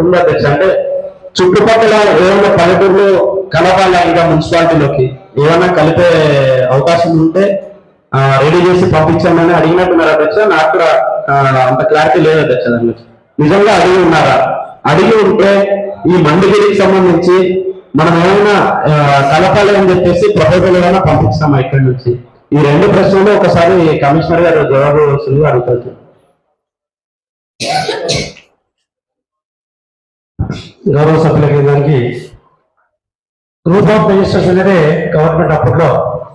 ఉన్న అధ్యక్ష అంటే చుట్టుపక్కల ఏమన్నా పల్లెటూరులో కలపాలి ఇంకా మున్సిపాలిటీలోకి ఏమన్నా కలిపే అవకాశం ఉంటే రెడీ చేసి పంపించామని అడిగినట్టున్నారు అధ్యక్ష. నాకు కూడా అంత క్లారిటీ లేదు అధ్యక్ష దాని నిజంగా అడిగి ఉన్నారా? అడిగి ఉంటే ఈ మండిగిరికి సంబంధించి మనం ఏమైనా కలపాలి అని చెప్పేసి ప్రపోజల్ ఏమైనా పంపిస్తామా ఇక్కడి నుంచి? ఈ రెండు ప్రశ్నలు ఒకసారి కమిషనర్ గారు జవాబు సులువు అడుగుతారు గౌరవ సభ్యులకి దానికి గ్రూప్ ఆఫ్ మినిస్టర్స్ అనేది గవర్నమెంట్ అప్పట్లో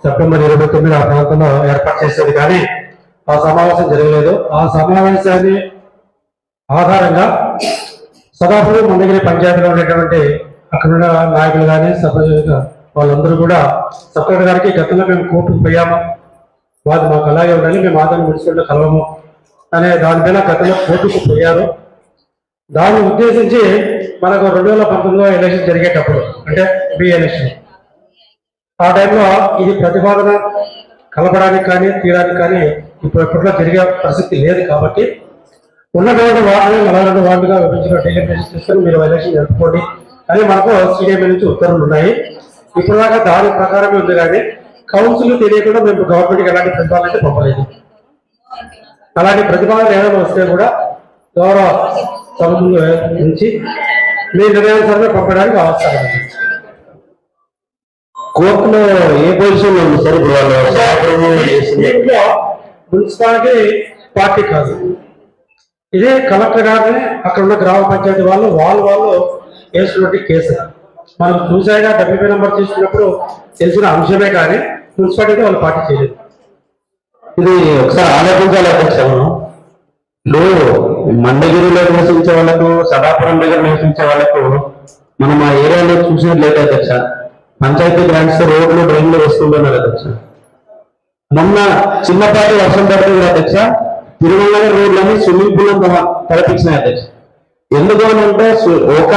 సెప్టెంబర్ ఇరవై తొమ్మిది ఆ ప్రాంతంలో ఏర్పాటు చేసేది. కానీ ఆ సమావేశం జరగలేదు. ఆ సమావేశాన్ని ఆధారంగా సదాపురం మందగిరి పంచాయతీలో ఉండేటువంటి అక్కడ ఉన్న నాయకులు కానీ సభ్యులు వాళ్ళందరూ కూడా సబ్ గారికి గతంలో మేము కోర్టుకు పోయాము. వాళ్ళు మాకు అలాగే ఉండాలి మేము ఆదాయం మున్సిపల్గా కలవము అనే దానిపైన గతంలో కోర్టుకు పోయారు. దాన్ని ఉద్దేశించి మనకు రెండు వేల పంతొమ్మిదిలో ఎలక్షన్ జరిగేటప్పుడు అంటే బి ఎలక్షన్ ఆ టైంలో ఇది ప్రతిపాదన కలపడానికి కానీ తీయడానికి కానీ ఇప్పుడు ఎప్పట్లో జరిగే పరిస్థితి లేదు కాబట్టి ఉన్నటువంటి వార్డుని నలభై రెండు వార్డుగా విభజించిన డెలిగేషన్ తీసుకొని మీరు ఎలక్షన్ జరుపుకోండి. అని మనకు సీఎం నుంచి ఉత్తర్వులు ఉన్నాయి. ఇప్పుడు దాకా దాని ప్రకారమే ఉంది కానీ కౌన్సిల్ తెలియకుండా మేము గవర్నమెంట్కి ఎలాంటి ప్రతిపాదన అయితే పంపలేదు. అలాంటి ప్రతిపాదన ఏదైనా వస్తే కూడా గౌరవ సభ్యుల నుంచి మీ నిర్ణయానుసారంగా పంపడానికి అవసరం కోర్టులో ఏ పొజిషన్లో ఉంది సార్ ఇప్పుడు మున్సిపాలిటీ పార్టీ కాదు. ఇదే కలెక్టర్ గారిని అక్కడ ఉన్న గ్రామ పంచాయతీ వాళ్ళు వాళ్ళు వాళ్ళు వేసినటువంటి కేసు. మనం చూసాగా డబ్ల్యూపీ నెంబర్ తీసుకున్నప్పుడు తెలిసిన అంశమే కానీ మున్సిపాలిటీ వాళ్ళు పార్టీ చేయలేదు. ఇది ఒకసారి ఆలోచించాలి అధ్యక్ష. మనం ఇప్పుడు మండగిరిలో నివసించే వాళ్ళకు సదాపురం దగ్గర నివసించే వాళ్ళకు మనం ఆ ఏరియాలో చూసినట్లయితే అధ్యక్ష పంచాయతీ గ్రాంట్స్ రోడ్లు డ్రైన్లు వేస్తుంటున్నారు అధ్యక్ష. మొన్న చిన్నపాటి వర్షం పడుతుంది అధ్యక్ష. తిరుమల రోడ్లని స్విమ్మింగ్ పూల్ తలపించినాయి అధ్యక్ష. ఎందుకు అని అంటే ఒక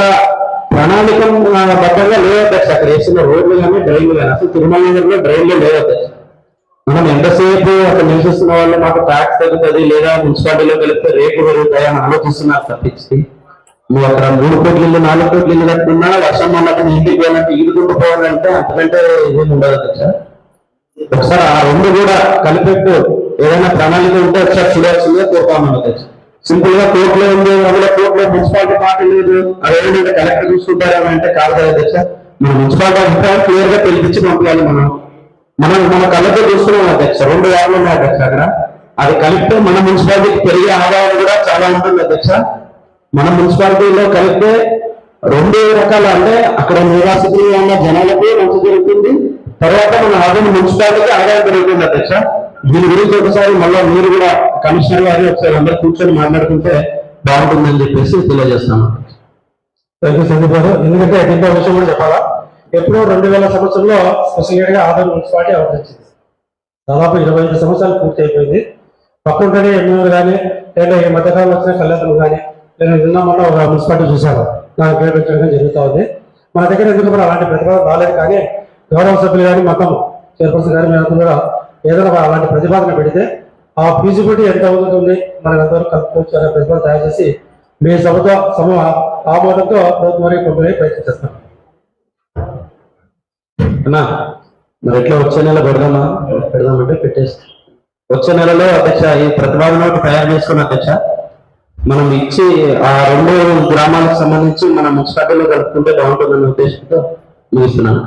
ప్రణాళిక బద్దంగా లేదు అధ్యక్ష. అక్కడ వేసిన రోడ్లు కానీ డ్రైన్లు కానీ అసలు తిరుమల నగర్లో డ్రైన్లు లేవు అధ్యక్ష. మనం ఎంతసేపు అక్కడ నివసిస్తున్న వాళ్ళు మాకు ట్యాక్స్ తగ్గుతుంది లేదా మున్సిపాలిటీలో కలిపితే రేట్లు పెరుగుతాయి అని ఆలోచిస్తున్నారు తప్పించి నువ్వు అక్కడ మూడు కోట్ల ఇల్లు నాలుగు కోట్ల ఇల్లు కట్టుకున్నా వర్షం అన్నట్టు ఇంటికి పోవాలంటే ఈదుకుంటూ పోవాలంటే అంతకంటే ఏం ఉండదు అధ్యక్ష ఒకసారి ఆ రెండు కూడా కలిపెట్టు. ఏదైనా ప్రణాళిక ఉంటే ఒకసారి చూడాల్సిందే కోరుతామని అధ్యక్ష సింపుల్గా కోర్టులో ఉంది అందులో కోర్టులో మున్సిపాలిటీ పార్టీ లేదు. అదేంటంటే కలెక్టర్ చూసుకుంటారేమో అంటే కాదు కదా అధ్యక్ష మన మున్సిపాలిటీ అభిప్రాయం క్లియర్గా పిలిపించి పంపించాలి మనం. మనం మన కళ్ళతో చూస్తున్నాం అధ్యక్ష. రెండు యాభై ఉన్నాయి అధ్యక్ష అక్కడ అది కలిపితే మన మున్సిపాలిటీకి పెరిగే ఆదాయం కూడా చాలా ఉంటుంది అధ్యక్ష. మన మున్సిపాలిటీలో కలిపితే రెండు రకాల అంటే అక్కడ నివాసితులు ఉన్న జనాలకి మంచి జరుగుతుంది. తర్వాత మన ఆదాయం మున్సిపాలిటీకి ఆదాయం పెరుగుతుంది అధ్యక్ష. దీని గురించి ఒకసారి మళ్ళీ మీరు కూడా కమిషనర్ గారు ఒకసారి అందరు కూర్చొని మాట్లాడుకుంటే బాగుంటుందని చెప్పేసి తెలియజేస్తాను థ్యాంక్ యూ సందీప్ గారు. ఎందుకంటే ఇంకో విషయం కూడా చెప్పాలా? ఎప్పుడో రెండు వేల సంవత్సరంలో స్పెషల్గా ఆధార్ మున్సిపాలిటీ అవతరించింది. దాదాపు ఇరవై ఐదు సంవత్సరాలు పూర్తి అయిపోయింది. పక్కనుంటేనే ఎమ్మెల్యేలు కానీ లేదా ఈ మధ్యకాలంలో వచ్చిన కళ్యాణం కానీ నేను నిన్న మొన్న ఒక మున్సిపాలిటీ చూశాను నాకు పేరు పెట్టడం జరుగుతూ ఉంది. మన దగ్గర ఎందుకు కూడా అలాంటి ప్రతిపాదన రాలేదు కానీ గౌరవ సభ్యులు కానీ మొత్తం చైర్పర్సన్ గారి మేము కూడా ఏదైనా అలాంటి ప్రతిపాదన పెడితే ఆ ఫీజిబిలిటీ ఎంత అవుతుంది మనం ఎంతవరకు కలుపుకోవచ్చు అనే ప్రతిపాదన తయారు చేసి మీ సభతో సమ ఆమోదంతో ప్రభుత్వానికి పంపిణీ ప్రయత్నిస్తాం అన్నా మరి ఎట్లా వచ్చే నెల పెడదామా? పెడదామంటే పెట్టేస్తాం. వచ్చే నెలలో అధ్యక్ష ఈ ప్రతిపాదన ఒకటి తయారు చేసుకున్న అధ్యక్ష మనం ఇచ్చి ఆ రెండు గ్రామాలకు సంబంధించి మన మున్సిపాలిటీలో కలుపుకుంటే బాగుంటుందనే ఉద్దేశంతో ముగిస్తున్నాను.